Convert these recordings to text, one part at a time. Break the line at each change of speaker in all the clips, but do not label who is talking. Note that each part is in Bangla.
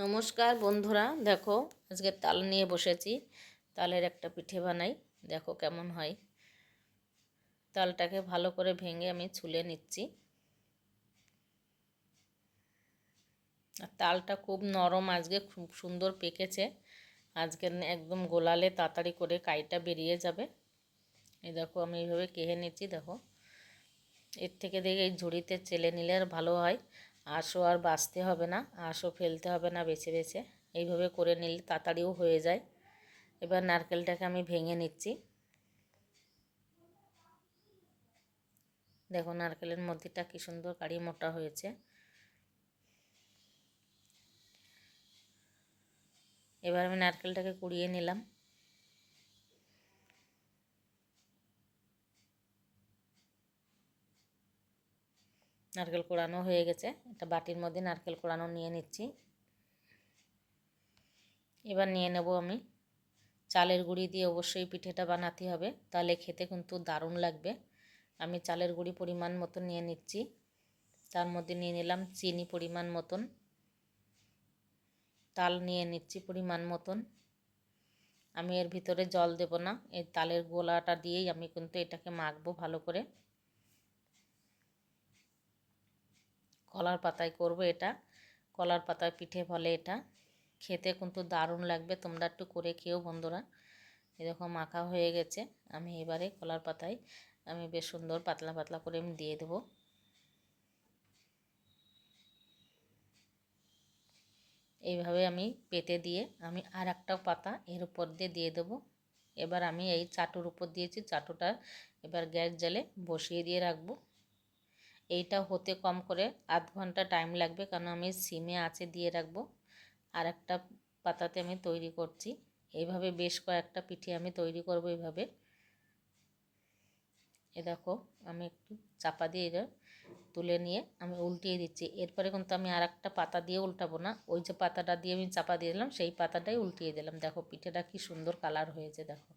নমস্কার বন্ধুরা, দেখো আজকে তাল নিয়ে বসেছি, তালের একটা পিঠে বানাই, দেখো কেমন হয়। তালটাকে ভালো করে ভেঙে আমি ছুলে নিচ্ছি। আর তালটা খুব নরম আজকে, খুব সুন্দর পেকেছে। আজকে একদম গোলালে তাড়াতাড়ি করে কাইটা বেরিয়ে যাবে। এই দেখো আমি এইভাবে কেহে নিচ্ছি, দেখো। এর থেকে দেখে এই ঝুড়িতে চেলে নিলে আর ভালো হয়। আঁশও আর বাঁচতে হবে না আঁশও ফেলতে হবে না বেছে বেছে। এইভাবে করে নিলে তাড়াতাড়িও হয়ে যায়। এবার নারকেলটাকে আমি ভেঙে নিচ্ছি। দেখো নারকেলের মধ্যেটা কি সুন্দর কাড়ি মোটা হয়েছে। এবার আমি নারকেলটাকে কুড়িয়ে নিলাম। নারকেল কোড়ানো হয়ে গেছে। একটা বাটির মধ্যে নারকেল কোড়ানো নিয়ে নিচ্ছি। এবার নিয়ে নেব আমি। চালের গুঁড়ি দিয়ে অবশ্যই পিঠেটা বানাতে হবে। তাহলে খেতে কিন্তু দারুণ লাগবে। আমি চালের গুঁড়ি পরিমাণ মতন নিয়ে নিচ্ছি। তার মধ্যে নিয়ে নিলাম চিনি পরিমাণ মতন। তাল নিয়ে নিচ্ছি পরিমাণ মতন। আমি এর ভিতরে জল দেব না। এই তালের গোলাটা দিয়েই আমি কিন্তু এটাকে মাখবো ভালো করে। কলার পাতায় করব এটা। কলার পাতায় পিঠে ফলে এটা। খেতে কিন্তু দারুণ লাগবে, তোমরা একটু করে খেয়েও বন্ধুরা। এরকম মাখা হয়ে গেছে। আমি এবারে কলার পাতায় আমি বেশ সুন্দর পাতলা পাতলা করে আমি দিয়ে দেবো। এইভাবে আমি পেতে দিয়ে আমি আর একটা পাতা এর উপর দিয়ে দিয়ে দেবো। এবার আমি এই চাটুর উপর দিয়েছি, চাটুটা এবার গ্যাস জ্বালে বসিয়ে দিয়ে রাখব। এইটা হতে কম করে আধ ঘণ্টা টাইম লাগবে কারণ আমি সিমে আছে দিয়ে রাখব। আর একটা পাতাতে আমি তৈরি করছি। এইভাবে বেশ কয়েকটা পিঠে আমি তৈরি করব এইভাবে। এ দেখো, আমি একটু চাপা দিয়ে এটা তুলে নিয়ে আমি উল্টিয়ে দিচ্ছি। এরপরে কিন্তু আমি আর একটা পাতা দিয়ে উল্টাবো না। ওই যে পাতাটা দিয়ে আমি চাপা দিয়ে দিলাম, সেই পাতাটাই উল্টিয়ে দিলাম। দেখো, পিঠেটা কি সুন্দর কালার হয়েছে, দেখো।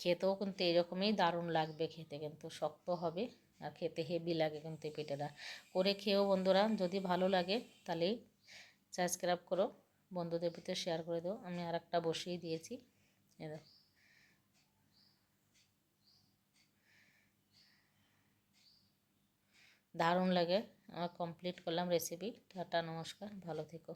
খেতেও কিন্তু এরকমই দারুণ লাগবে, খেতে কিন্তু শক্ত হবে। আর খেতে হেভি লাগে কিন্তু পিঠেটা। করে খেয়েও বন্ধুরা, যদি ভালো লাগে তাহলে সাবস্ক্রাইব করো, বন্ধুদের ভিতরে শেয়ার করে দাও। আমি আর একটা বসিয়ে দিয়েছি দারুণ লাগে। আমার কমপ্লিট করলাম রেসিপি টাটা, নমস্কার, ভালো থেকো।